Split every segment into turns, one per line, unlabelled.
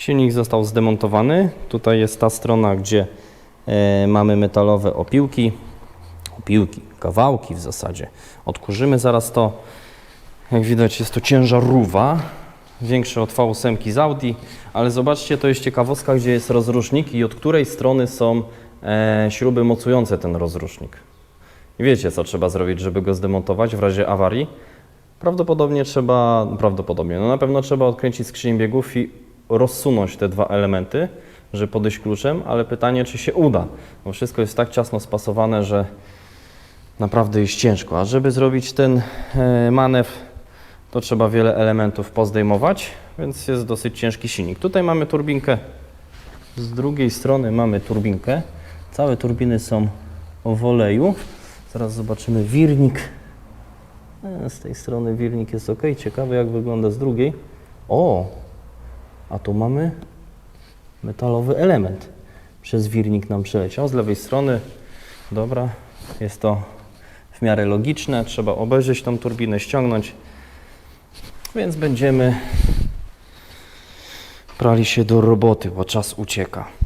Silnik został zdemontowany. Tutaj jest ta strona, gdzie e, mamy metalowe opiłki, opiłki, kawałki w zasadzie. Odkurzymy zaraz to. Jak widać jest to ciężarówka, większe od V8 z Audi, ale zobaczcie, to jest ciekawostka, gdzie jest rozrusznik i od której strony są e, śruby mocujące ten rozrusznik. I wiecie, co trzeba zrobić, żeby go zdemontować w razie awarii? Prawdopodobnie trzeba, prawdopodobnie, no na pewno trzeba odkręcić skrzynię biegów i rozsunąć te dwa elementy, żeby podejść kluczem, ale pytanie, czy się uda, bo wszystko jest tak ciasno spasowane, że naprawdę jest ciężko. A żeby zrobić ten e, manewr, to trzeba wiele elementów pozdejmować, więc jest dosyć ciężki silnik. Tutaj mamy turbinkę, z drugiej strony mamy turbinkę. Całe turbiny są w oleju. Zaraz zobaczymy wirnik. E, Z tej strony wirnik jest ok. Ciekawe jak wygląda z drugiej. O! A tu mamy metalowy element. Przez wirnik nam przeleciał. Z lewej strony, dobra, jest to w miarę logiczne. Trzeba obejrzeć tą turbinę, ściągnąć. Więc będziemy brali się do roboty, bo czas ucieka.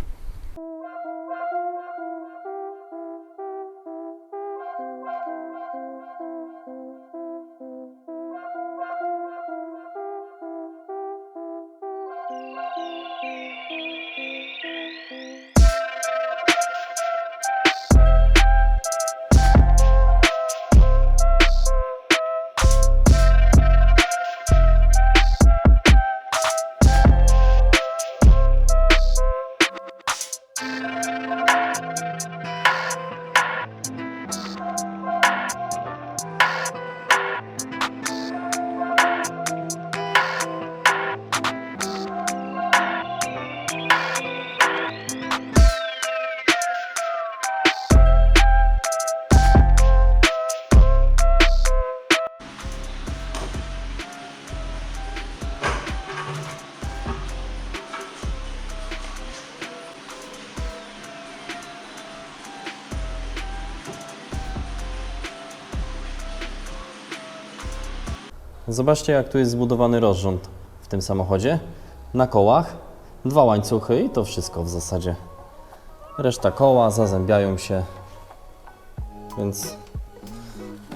Zobaczcie, jak tu jest zbudowany rozrząd w tym samochodzie. Na kołach dwa łańcuchy i to wszystko w zasadzie. Reszta koła zazębiają się, więc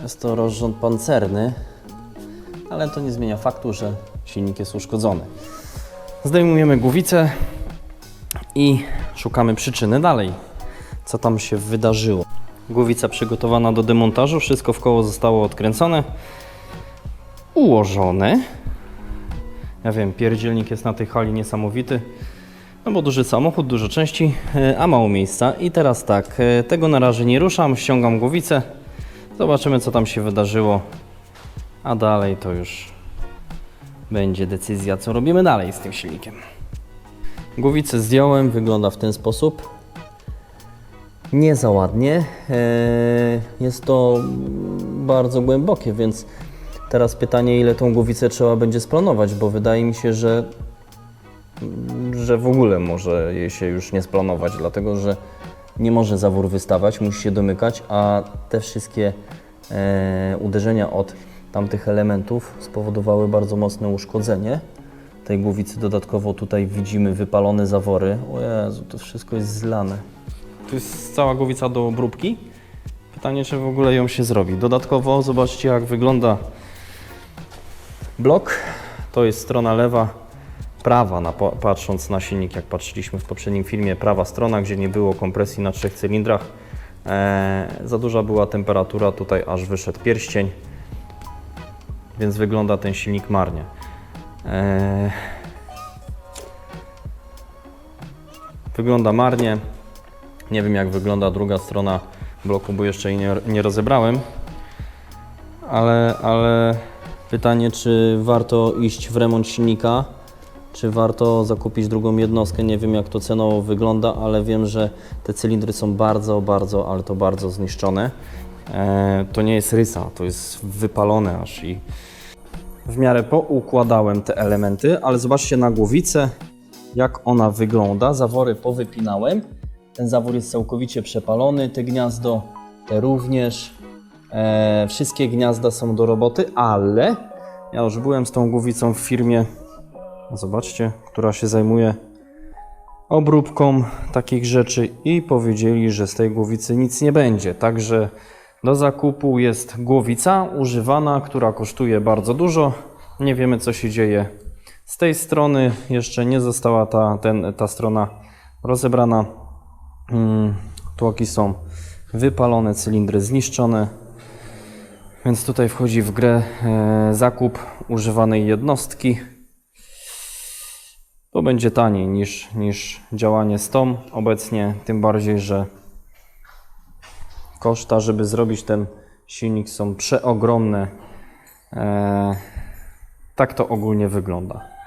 jest to rozrząd pancerny, ale to nie zmienia faktu, że silnik jest uszkodzony. Zdejmujemy głowicę i szukamy przyczyny dalej, co tam się wydarzyło. Głowica przygotowana do demontażu, wszystko w koło zostało odkręcone ułożone. Ja wiem, pierdzielnik jest na tej hali niesamowity. No bo duży samochód, dużo części, e, a mało miejsca. I teraz tak, e, tego na razie nie ruszam, ściągam głowicę. Zobaczymy co tam się wydarzyło. A dalej to już będzie decyzja, co robimy dalej z tym silnikiem. Głowicę zdjąłem, wygląda w ten sposób. Nie za ładnie. E, Jest to bardzo głębokie, więc Teraz pytanie, ile tą głowicę trzeba będzie splanować, bo wydaje mi się, że, że w ogóle może jej się już nie splanować, dlatego że nie może zawór wystawać, musi się domykać, a te wszystkie e, uderzenia od tamtych elementów spowodowały bardzo mocne uszkodzenie tej głowicy. Dodatkowo tutaj widzimy wypalone zawory. O Jezu, to wszystko jest zlane. Tu jest cała głowica do obróbki. Pytanie, czy w ogóle ją się zrobi. Dodatkowo zobaczcie, jak wygląda blok. To jest strona lewa, prawa, na, patrząc na silnik, jak patrzyliśmy w poprzednim filmie, prawa strona, gdzie nie było kompresji na trzech cylindrach. E, za duża była temperatura, tutaj aż wyszedł pierścień, więc wygląda ten silnik marnie. E, wygląda marnie. Nie wiem, jak wygląda druga strona bloku, bo jeszcze jej nie, nie rozebrałem, ale, ale Pytanie, czy warto iść w remont silnika, czy warto zakupić drugą jednostkę. Nie wiem, jak to cenowo wygląda, ale wiem, że te cylindry są bardzo, bardzo, ale to bardzo zniszczone. E, to nie jest rysa, to jest wypalone aż i w miarę poukładałem te elementy, ale zobaczcie na głowicę, jak ona wygląda. Zawory powypinałem. Ten zawór jest całkowicie przepalony, te gniazdo, te również. E, wszystkie gniazda są do roboty, ale ja już byłem z tą głowicą w firmie, zobaczcie, która się zajmuje obróbką takich rzeczy i powiedzieli, że z tej głowicy nic nie będzie. Także do zakupu jest głowica używana, która kosztuje bardzo dużo. Nie wiemy, co się dzieje z tej strony. Jeszcze nie została ta, ten, ta strona rozebrana. Mm, Tłoki są wypalone, cylindry zniszczone. Więc tutaj wchodzi w grę e, zakup używanej jednostki. To będzie taniej niż, niż działanie z tą obecnie, tym bardziej, że koszta, żeby zrobić ten silnik są przeogromne. E, tak to ogólnie wygląda.